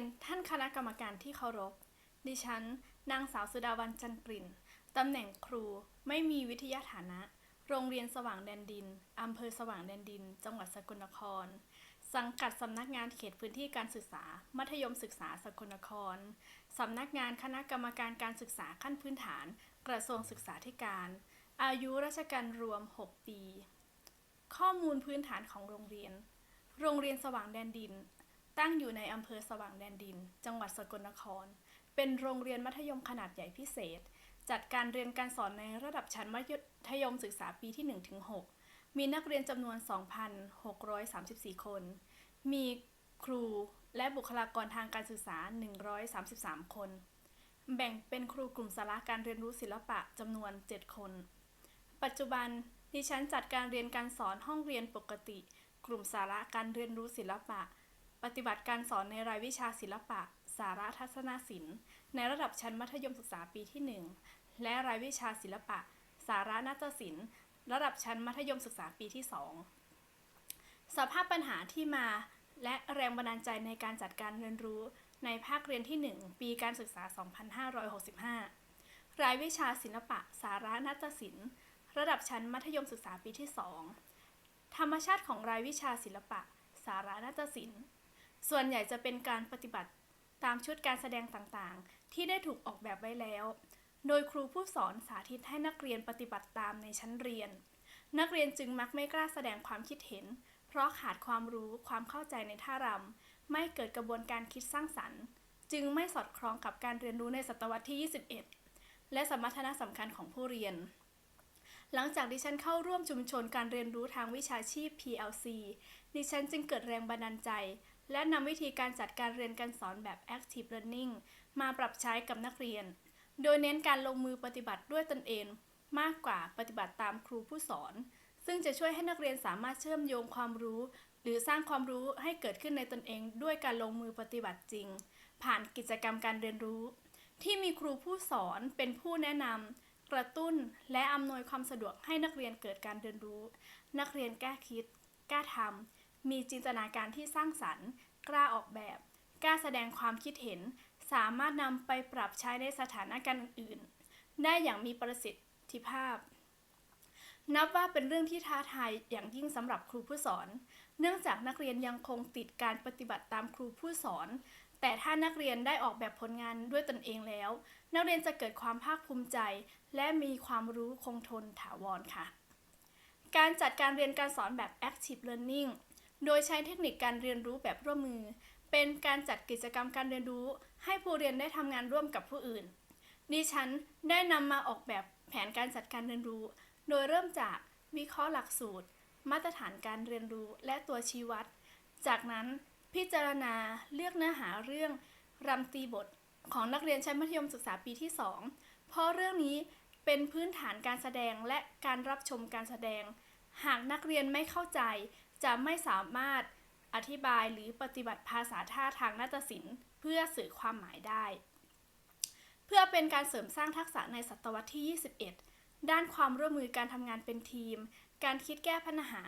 นท่านคณะกรรมการที่เคารพ ดิฉัน นางสาวสุดาวันจันทร์กลิ่น ตำแหน่งครู ไม่มีวิทยาฐานะ โรงเรียนสว่างแดนดิน อำเภอสว่างแดนดิน จังหวัดสกลนคร สังกัดสำนักงานเขตพื้นที่การศึกษา มัธยมศึกษาสกลนคร สำนักงานคณะกรรมการการศึกษาขั้นพื้นฐาน กระทรวงศึกษาธิการ อายุราชการรวม 6 ปี ข้อมูลพื้นฐานของโรงเรียน โรงเรียนสว่างแดนดิน ตั้งอยู่ในอำเภอสว่างแดนดิน จังหวัดสกลนคร เป็นโรงเรียนมัธยมขนาดใหญ่พิเศษ จัดการเรียนการสอนในระดับชั้นมัธยมศึกษาปีที่ 1-6 มีนักเรียนจำนวน 2,634 คน มีครูและบุคลากรทางการศึกษา 133 คน แบ่งเป็นครูกลุ่มสาระการเรียนรู้ศิลปะจำนวน 7 คน ปัจจุบันดิฉันจัดการเรียนการสอนห้องเรียนปกติ กลุ่มสาระการเรียนรู้ศิลปะ ปฏิบัติการสอนในรายวิชาศิลปะ สาระทัศนศิลป์ ในระดับชั้นมัธยมศึกษาปีที่ 1 และรายวิชาศิลปะ สาระนาฏศิลป์ ระดับชั้นมัธยมศึกษาปีที่ 2 สภาพปัญหาที่มา และแรงบันดาลใจในการจัดการเรียนรู้ในภาคเรียนที่ 1 ปีการศึกษา 2565 รายวิชาศิลปะ สาระนาฏศิลป์ ระดับชั้นมัธยมศึกษาปีที่ 2 ธรรมชาติของรายวิชาศิลปะ สาระนาฏศิลป์ ส่วนใหญ่จะเป็นการปฏิบัติตามชุดการแสดงต่างๆ ที่ได้ถูกออกแบบไว้แล้ว โดยครูผู้สอนสาธิตให้นักเรียนปฏิบัติตามในชั้นเรียน นักเรียนจึงมักไม่กล้าแสดงความคิดเห็น เพราะขาดความรู้ความเข้าใจในท่ารำไม่เกิดกระบวนการคิดสร้างสรรค์ จึงไม่สอดคล้องกับการเรียนรู้ในศตวรรษที่ 21 และสมรรถนะสำคัญของผู้เรียน หลังจากดิฉันเข้าร่วมชุมชนการเรียนรู้ทางวิชาชีพ PLC ดิฉันจึงเกิดแรงบันดาลใจ และนำวิธีการจัดการเรียนการสอนแบบ Active Learning มาปรับใช้กับนักเรียน โดยเน้นการลงมือปฏิบัติด้วยตนเอง มากกว่าปฏิบัติตามครูผู้สอน ซึ่งจะช่วยให้นักเรียนสามารถเชื่อมโยงความรู้ หรือสร้างความรู้ให้เกิดขึ้นในตนเองด้วยการลงมือปฏิบัติจริง ผ่านกิจกรรมการเรียนรู้ ที่มีครูผู้สอนเป็นผู้แนะนำกระตุ้นและอำนวยความสะดวกให้นักเรียนเกิดการเรียนรู้ นักเรียนกล้าคิดกล้าทำ มีจินตนาการที่สร้างสรรค์ กล้าออกแบบ กล้าแสดงความคิดเห็น สามารถนำไปปรับใช้ในสถานการณ์อื่นๆ ได้อย่างมีประสิทธิภาพ นับว่าเป็นเรื่องที่ท้าทายอย่างยิ่งสำหรับครูผู้สอน เนื่องจากนักเรียนยังคงติดการปฏิบัติตามครูผู้สอน แต่ถ้านักเรียนได้ออกแบบผลงานด้วยตนเองแล้ว นักเรียนจะเกิดความภาคภูมิใจ และมีความรู้คงทนถาวรค่ะการจัดการเรียนการสอนแบบ Active Learning โดยใช้เทคนิคการเรียนรู้แบบร่วมมือ เป็นการจัดกิจกรรมการเรียนรู้ ให้ผู้เรียนได้ทำงานร่วมกับผู้อื่น ดิฉันได้นำมาออกแบบแผนการจัดการเรียนรู้ โดยเริ่มจากวิเคราะห์หลักสูตร มาตรฐานการเรียนรู้และตัวชี้วัด จากนั้นพิจารณาเลือกเนื้อหาเรื่องรำตีบทของนักเรียนชั้นมัธยมศึกษาปีที่ 2 เพราะเรื่องนี้เป็นพื้นฐานการแสดงและการรับชมการแสดง หากนักเรียนไม่เข้าใจ จะไม่สามารถอธิบายหรือปฏิบัติภาษาท่าทางนาฏศิลป์เพื่อสื่อความหมายได้ เพื่อเป็นการเสริมสร้างทักษะในศตวรรษที่ 21 ด้านความร่วมมือการทำงานเป็นทีม การคิดแก้ปัญหา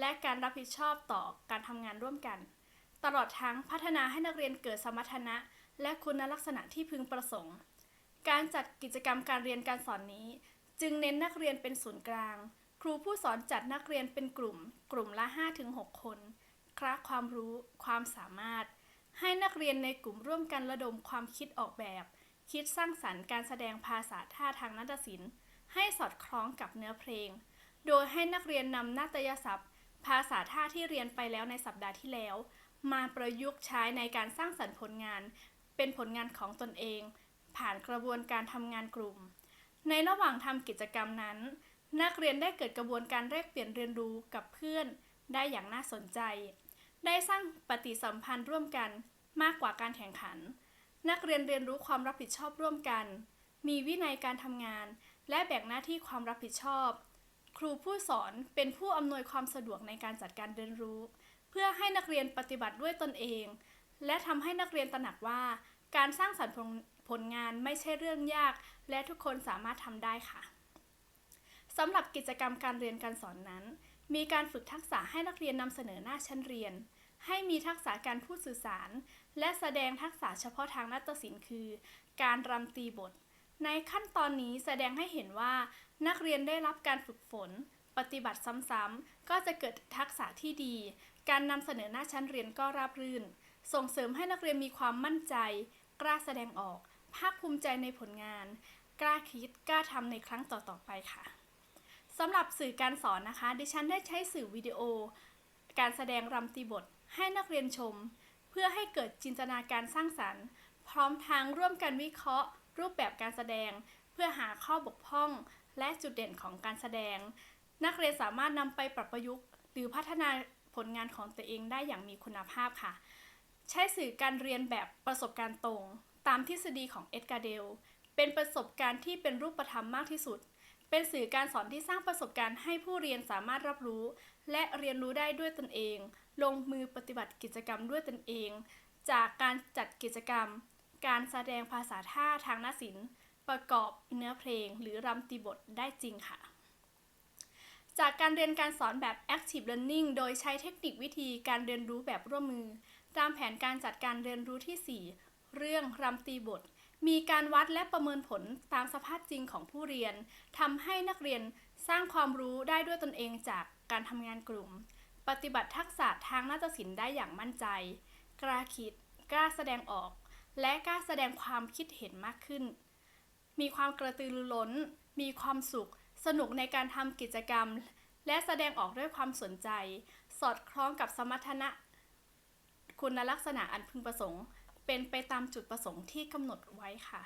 และการรับผิดชอบต่อการทำงานร่วมกัน ตลอดทั้งพัฒนาให้นักเรียนเกิดสมรรถนะ และคุณลักษณะที่พึงประสงค์ การจัดกิจกรรมการเรียนการสอนนี้ จึงเน้นนักเรียนเป็นศูนย์กลาง ครูผู้สอนจัดนักเรียนเป็นกลุ่ม กลุ่มละ 5-6 คนคละความรู้ ความสามารถ ให้นักเรียนในกลุ่มร่วมกันระดมความคิดออกแบบ คิดสร้างสรรค์การแสดงภาษาท่าทางนาฏศิลป์ ให้สอดคล้องกับเนื้อเพลง โดยให้นักเรียนนำนาฏยศัพท์ ภาษาท่าที่เรียนไปแล้วในสัปดาห์ที่แล้ว มาประยุกต์ใช้ในการสร้างสรรค์ผลงาน เป็นผลงานของตนเอง ผ่านกระบวนการทำงานกลุ่ม ในระหว่างทำกิจกรรมนั้น นักเรียนได้เกิดกระบวนการแลกเปลี่ยนเรียนรู้กับเพื่อนได้อย่างน่าสนใจ ได้สร้างปฏิสัมพันธ์ร่วมกันมากกว่าการแข่งขัน นักเรียนเรียนรู้ความรับผิดชอบร่วมกัน มีวินัยการทำงาน และแบ่งหน้าที่ความรับผิดชอบ ครูผู้สอนเป็นผู้อำนวยความสะดวกในการจัดการเรียนรู้ เพื่อให้นักเรียนปฏิบัติด้วยตนเอง และทำให้นักเรียนตระหนักว่า การสร้างสรรค์ผลผลงานไม่ใช่เรื่องยาก และทุกคนสามารถทำได้ค่ะ สำหรับกิจกรรมการเรียนการสอนนั้น มีการฝึกทักษะให้นักเรียนนำเสนอหน้าชั้นเรียน ให้มีทักษะการพูดสื่อสาร และแสดงทักษะเฉพาะทางนาฏศิลป์คือ การรำตีบท ในขั้นตอนนี้แสดงให้เห็นว่า นักเรียนได้รับการฝึกฝน ปฏิบัติซ้ำๆก็จะเกิดทักษะที่ดี การนำเสนอหน้าชั้นเรียนก็ราบรื่น ส่งเสริมให้นักเรียนมีความมั่นใจ กล้าแสดงออก ภาคภูมิใจในผลงาน กล้าคิดกล้าทำในครั้งต่อๆไปค่ะ สำหรับสื่อการสอนนะคะ ดิฉันได้ใช้สื่อวิดีโอ การแสดงรำตีบทให้นักเรียนชม เพื่อให้เกิดจินตนาการสร้างสรรค์ พร้อมทางร่วมกันวิเคราะห์ รูปแบบการแสดง เพื่อหาข้อบกพร่อง และจุดเด่นของการแสดง นักเรียนสามารถนำไปปรับประยุกต์ หรือพัฒนาผลงานของตัวเองได้อย่างมีคุณภาพค่ะ ใช้สื่อการเรียนแบบประสบการณ์ตรง ตามทฤษฎีของเอ็ดการ์เดลเป็นประสบการณ์ที่เป็นรูปธรรมมากที่สุด เป็นสื่อการสอนที่สร้างประสบการณ์ให้ผู้เรียนสามารถรับรู้ และเรียนรู้ได้ด้วยตนเอง ลงมือปฏิบัติกิจกรรมด้วยตนเอง จากการจัดกิจกรรม การแสดงภาษาท่าทางนาศิลป์ ประกอบเนื้อเพลง หรือรำตีบทได้จริงค่ะ จากการเรียนการสอนแบบ Active Learning โดยใช้เทคนิควิธีการเรียนรู้แบบร่วมมือ ตามแผนการจัดการเรียนรู้ที่ 4 เรื่องรำตีบท มีการวัดและประเมินผลตามสภาพจริงของผู้เรียนทำให้นักเรียนสร้างความรู้ได้ด้วยตนเองจากการทำงานกลุ่ม ปฏิบัติทักษะทางนาฏศิลป์ได้อย่างมั่นใจ กล้าคิด กล้าแสดงออก และกล้าแสดงความคิดเห็นมากขึ้น มีความกระตือรือร้น มีความสุข สนุกในการทำกิจกรรม และแสดงออกด้วยความสนใจ สอดคล้องกับสมรรถนะ คุณลักษณะอันพึงประสงค์ เป็นไปตามจุดประสงค์ที่กำหนดไว้ค่ะ